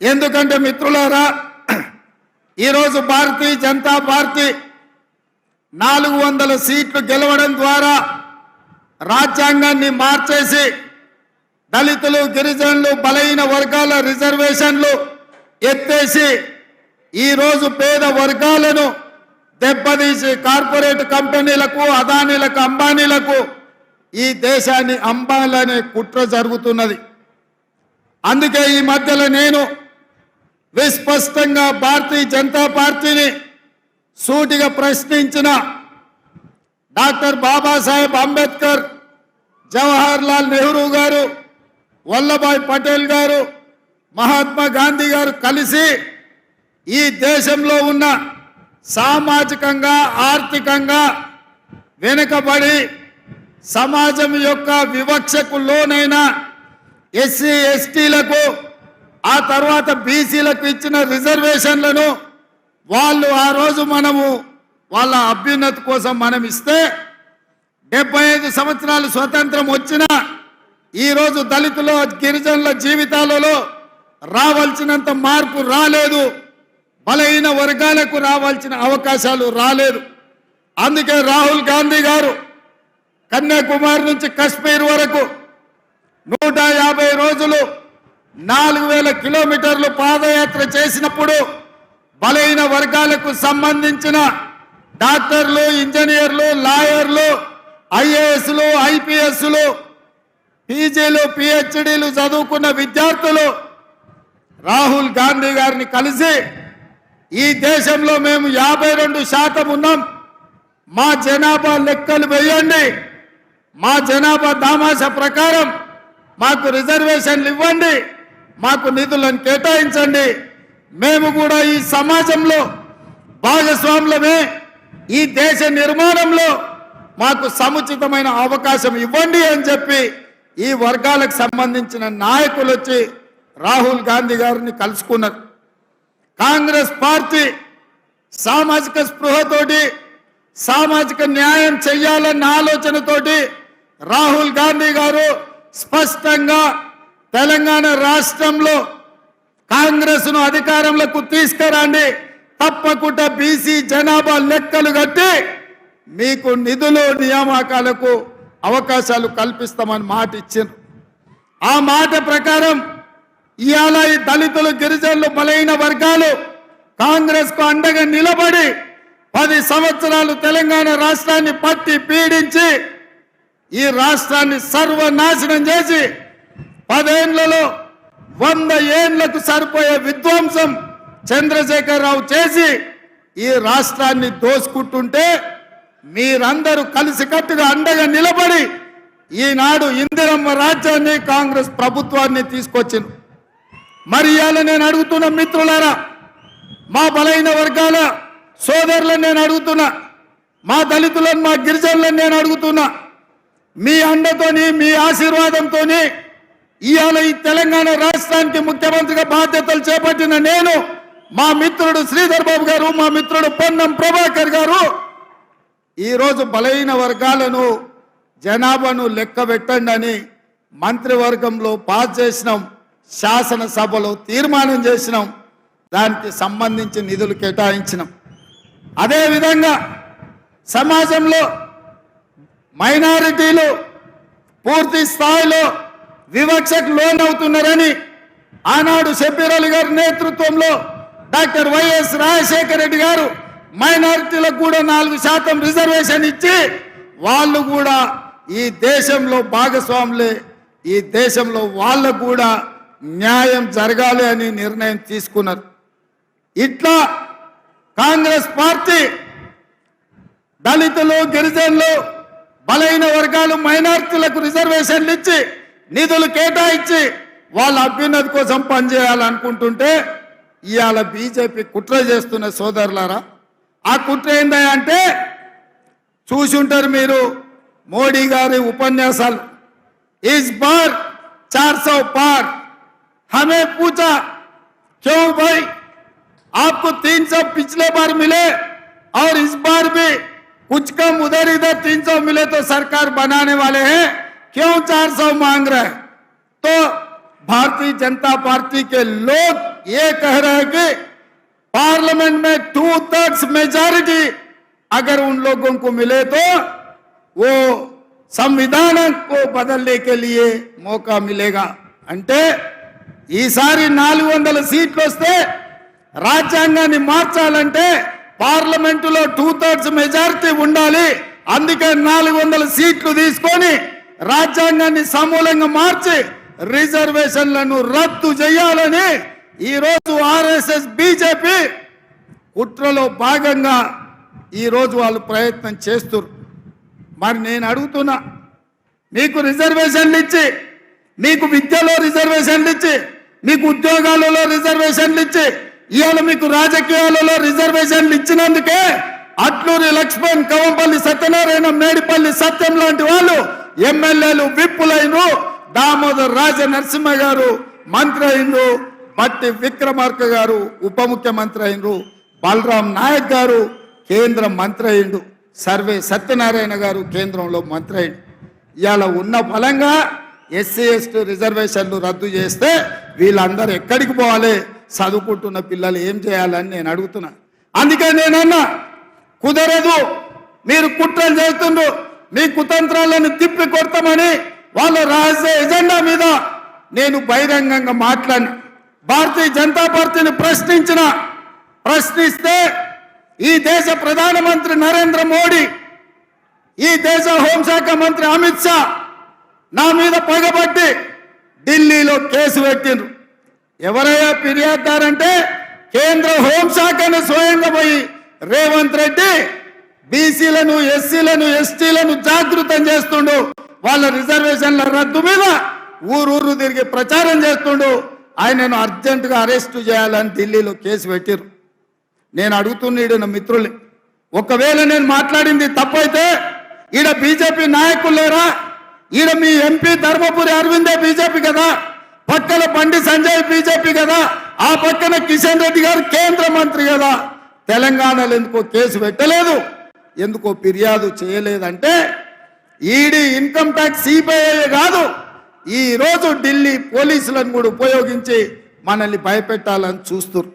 ఎందుకంటే మిత్రులారా ఈరోజు భారతీయ జనతా పార్టీ నాలుగు వందల సీట్లు గెలవడం ద్వారా రాజ్యాంగాన్ని మార్చేసి దళితులు గిరిజనులు బలహీన వర్గాల రిజర్వేషన్లు ఎత్తేసి ఈరోజు పేద వర్గాలను దెబ్బతీసి కార్పొరేట్ కంపెనీలకు అదానీలకు అంబానీలకు ఈ దేశాన్ని అంబాలనే కుట్ర జరుగుతున్నది. అందుకే ఈ మధ్యలో నేను విస్పష్టంగా భారతీయ జనతా పార్టీని సూటిగా ప్రశ్నించిన డాక్టర్ బాబాసాహెబ్ అంబేద్కర్ జవహర్ లాల్ నెహ్రూ గారు వల్లభాయ్ పటేల్ గారు మహాత్మా గాంధీ గారు కలిసి ఈ దేశంలో ఉన్న సామాజికంగా ఆర్థికంగా వెనుకబడి సమాజం యొక్క వివక్షకు లోనైన ఎస్సీ ఎస్టీలకు ఆ తర్వాత బీసీలకు ఇచ్చిన రిజర్వేషన్లను వాళ్ళు ఆ రోజు మనము వాళ్ళ అభ్యున్నతి కోసం మనం ఇస్తే డెబ్బై ఐదు సంవత్సరాలు స్వతంత్రం వచ్చిన ఈరోజు దళితుల గిరిజనుల జీవితాలలో రావాల్సినంత మార్పు రాలేదు. బలహీన వర్గాలకు రావాల్సిన అవకాశాలు రాలేదు. అందుకే రాహుల్ గాంధీ గారు కన్యాకుమారి నుంచి కశ్మీర్ వరకు నూట యాభై రోజులు నాలుగు వేల కిలోమీటర్లు పాదయాత్ర చేసినప్పుడు బలహీన వర్గాలకు సంబంధించిన డాక్టర్లు ఇంజనీర్లు లాయర్లు ఐఏఎస్లు ఐపీఎస్లు పీజీలు పిహెచ్డీలు చదువుకున్న విద్యార్థులు రాహుల్ గాంధీ గారిని కలిసి ఈ దేశంలో మేము యాభై రెండు శాతం ఉన్నాం. మా జనాభా లెక్కలు వేయండి. మా జనాభా దామాష ప్రకారం మాకు రిజర్వేషన్లు ఇవ్వండి. మాకు నిధులను కేటాయించండి. మేము కూడా ఈ సమాజంలో భాగస్వాములమే. ఈ దేశ నిర్మాణంలో మాకు సముచితమైన అవకాశం ఇవ్వండి అని చెప్పి ఈ వర్గాలకు సంబంధించిన నాయకులు వచ్చి రాహుల్ గాంధీ గారిని కలుసుకున్నారు. కాంగ్రెస్ పార్టీ సామాజిక స్పృహతోటి సామాజిక న్యాయం చెయ్యాలన్న ఆలోచనతోటి రాహుల్ గాంధీ గారు స్పష్టంగా తెలంగాణ రాష్ట్రంలో కాంగ్రెస్ను అధికారంలోకి తీసుకురండి. తప్పకుండా బీసీ జనాభా లెక్కలు కట్టి మీకు నిధులు నియామకాలకు అవకాశాలు కల్పిస్తామని మాట ఇచ్చారు. ఆ మాట ప్రకారం ఇవాళ ఈ దళితులు గిరిజనులు బలైన వర్గాలు కాంగ్రెస్కు అండగా నిలబడి పది సంవత్సరాలు తెలంగాణ రాష్ట్రాన్ని పట్టి పీడించి ఈ రాష్ట్రాన్ని సర్వనాశనం చేసి పదేండ్లలో వంద ఏండ్లకు సరిపోయే విధ్వంసం చంద్రశేఖరరావు చేసి ఈ రాష్ట్రాన్ని దోసుకుంటుంటే మీరందరూ కలిసికట్టుగా అండగా నిలబడి ఈనాడు ఇందిరమ్మ రాజ్యాన్ని కాంగ్రెస్ ప్రభుత్వాన్ని తీసుకొచ్చింది. మరి ఇవాళ నేను అడుగుతున్న మిత్రులారా మా బలైన వర్గాల సోదరులను నేను అడుగుతున్నా మా దళితులను మా గిరిజనులను నేను అడుగుతున్నా మీ అండతోని మీ ఆశీర్వాదంతోని ఇవాళ ఈ తెలంగాణ రాష్ట్రానికి ముఖ్యమంత్రిగా బాధ్యతలు చేపట్టిన నేను మా మిత్రుడు శ్రీధర్ బాబు గారు మా మిత్రుడు పొన్నం ప్రభాకర్ గారు ఈరోజు బలహీన వర్గాలను జనాభాను లెక్క పెట్టండి అని మంత్రివర్గంలో పాస్ చేసినాం శాసనసభలో తీర్మానం చేసినాం దానికి సంబంధించి నిధులు కేటాయించినాం. అదేవిధంగా సమాజంలో మైనారిటీలు పూర్తి స్థాయిలో వివక్షకు లోనవుతున్నారని ఆనాడు షబ్బీర్ గారి నేతృత్వంలో డాక్టర్ వైఎస్ రాజశేఖర రెడ్డి గారు మైనారిటీలకు కూడా నాలుగు శాతం రిజర్వేషన్ ఇచ్చి వాళ్ళు కూడా ఈ దేశంలో భాగస్వాములే ఈ దేశంలో వాళ్ళకు కూడా న్యాయం జరగాలి అని నిర్ణయం తీసుకున్నారు. ఇట్లా కాంగ్రెస్ పార్టీ దళితులు గిరిజనులు బలైన వర్గాలు మైనార్టీలకు రిజర్వేషన్లు ఇచ్చి నిధులు కేటాయించి వాళ్ళ అభ్యున్నతి కోసం పనిచేయాలనుకుంటుంటే ఇవాళ బీజేపీ కుట్ర చేస్తున్న సోదరులారా ఆ కుట్ర ఏందా అంటే చూసి ఉంటారు మీరు మోడీ గారి ఉపన్యాసాలు ఇస్ బార్ చార్ సौ पार हमें पूछा क्यों भाई आपको तीन सौ पिछले बार मिले और इस बार भी कुछ कम उधर इधर तीन सौ मिले तो सरकार बनाने वाले हैं क्यों चार सौ मांग रहे हैं तो भारतीय जनता पार्टी के लोग ये कह रहे हैं कि पार्लियामेंट में टू थर्ड्स मेजॉरिटी अगर उन लोगों को मिले तो वो సంవిధాన को बदलने के लिए मौका मिलेगा అంటే ఈసారి నాలుగు వందల సీట్లు వస్తే రాజ్యాంగాన్ని మార్చాలంటే పార్లమెంటులో టూ థర్డ్స్ మెజారిటీ ఉండాలి అందుకే నాలుగు వందల సీట్లు తీసుకొని రాజ్యాంగాన్ని సమూలంగా మార్చి రిజర్వేషన్లను రద్దు చేయాలని ఈరోజు ఆర్ఎస్ఎస్ బీజేపీ కుట్రలో భాగంగా ఈరోజు వాళ్ళు ప్రయత్నం చేస్తున్నారు మరి నేను అడుగుతున్నా మీకు రిజర్వేషన్లు ఇచ్చి మీకు విద్యలో రిజర్వేషన్లు ఇచ్చి మీకు ఉద్యోగాలలో రిజర్వేషన్లు ఇచ్చి ఇవాళ మీకు రాజకీయాలలో రిజర్వేషన్లు ఇచ్చినందుకే అట్లూరి లక్ష్మణ్ కవంపల్లి సత్యనారాయణ మేడిపల్లి సత్యం లాంటి వాళ్ళు ఎమ్మెల్యేలు విప్పులైనరు. దామోదర్ రాజ నరసింహ గారు మంత్రి అయినరు. బట్టి విక్రమార్క గారు ఉప ముఖ్యమంత్రి అయినరు. బలరాం నాయక్ గారు కేంద్ర మంత్రి అయిండు సర్వే సత్యనారాయణ గారు కేంద్రంలో మంత్రి అయిండు ఇవాళ ఉన్న ఫలంగా ఎస్సీ ఎస్టీ రిజర్వేషన్లు రద్దు చేస్తే వీళ్ళందరూ ఎక్కడికి పోవాలి? చదువుకుంటున్న పిల్లలు ఏం చేయాలని నేను అడుగుతున్నా. అందుకే నేనన్నా కుదరదు. మీరు కుట్రలు చేస్తుండ్రు మీ కుతంత్రాలను తిప్పి కొడతామని వాళ్ళ రహస్య ఎజెండా మీద నేను బహిరంగంగా మాట్లాడిన. భారతీయ జనతా పార్టీని ప్రశ్నించిన ప్రశ్నిస్తే ఈ దేశ ప్రధానమంత్రి నరేంద్ర మోడీ ఈ దేశ హోంశాఖ మంత్రి అమిత్ షా నా మీద పగబట్టి ఢిల్లీలో కేసు పెట్టిండ్రు. ఎవరయ్యా ఫిర్యాదుదారంటే కేంద్ర హోంశాఖను స్వయంగా పోయి రేవంత్ రెడ్డి బీసీలను ఎస్సీలను ఎస్టీలను జాగృతం చేస్తుండు. వాళ్ళ రిజర్వేషన్ల రద్దు మీద ఊరూరు తిరిగి ప్రచారం చేస్తుండు. ఆయనను అర్జెంటుగా అరెస్టు చేయాలని ఢిల్లీలో కేసు పెట్టిరు నేను అడుగుతున్నాడు నా మిత్రుల్ని ఒకవేళ నేను మాట్లాడింది తప్పైతే ఈడ బీజేపీ నాయకులు లేరా? ఈడ మీ ఎంపీ ధర్మపురి అరవిందే బీజేపీ కదా? పక్కన బండి సంజయ్ బీజేపీ కదా? ఆ పక్కన కిషన్ రెడ్డి గారు కేంద్ర మంత్రి కదా? తెలంగాణలో ఎందుకో కేసు పెట్టలేదు. ఎందుకో ఫిర్యాదు చేయలేదంటే ఈడీ ఇన్కమ్ ట్యాక్స్ సిబిఐ కాదు. ఈరోజు ఢిల్లీ పోలీసులను కూడా ఉపయోగించి మనల్ని భయపెట్టాలని చూస్తున్నారు